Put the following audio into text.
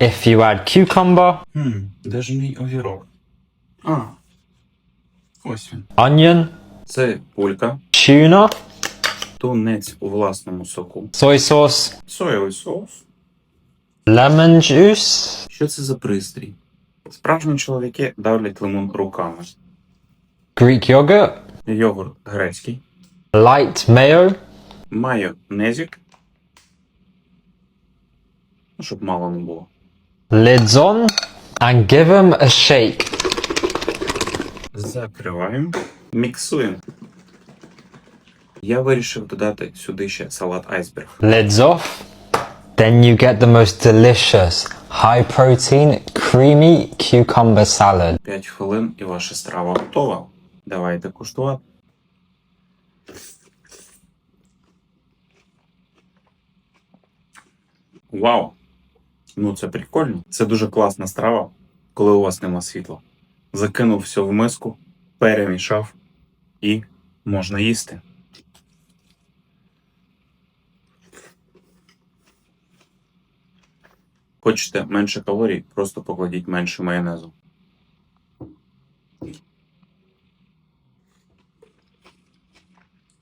If you add cucumber, Хм, де ж мій огірок? А. Ось він. onion, Це пулька, tuna, тунець у власному соку, soy sauce, соєвий соус. lemon juice, Що це за пристрій? Справжні чоловіки давлять лимон руками. Greek yogurt, Йогурт грецький, light mayo, майонезик. Ну, щоб мало не було. lids on, and give them a shake. Закриваємо. Міксуємо. Я вирішив додати сюди ще салат айсберг. Lids off. Then you get the most delicious, high protein, creamy cucumber salad. 5 хвилин і ваша страва готова. Давайте куштувати. Вау! Ну це прикольно. Це дуже класна страва, коли у вас нема світла. Закинув все в миску, перемішав і можна їсти. Хочете менше калорій, просто покладіть менше майонезу.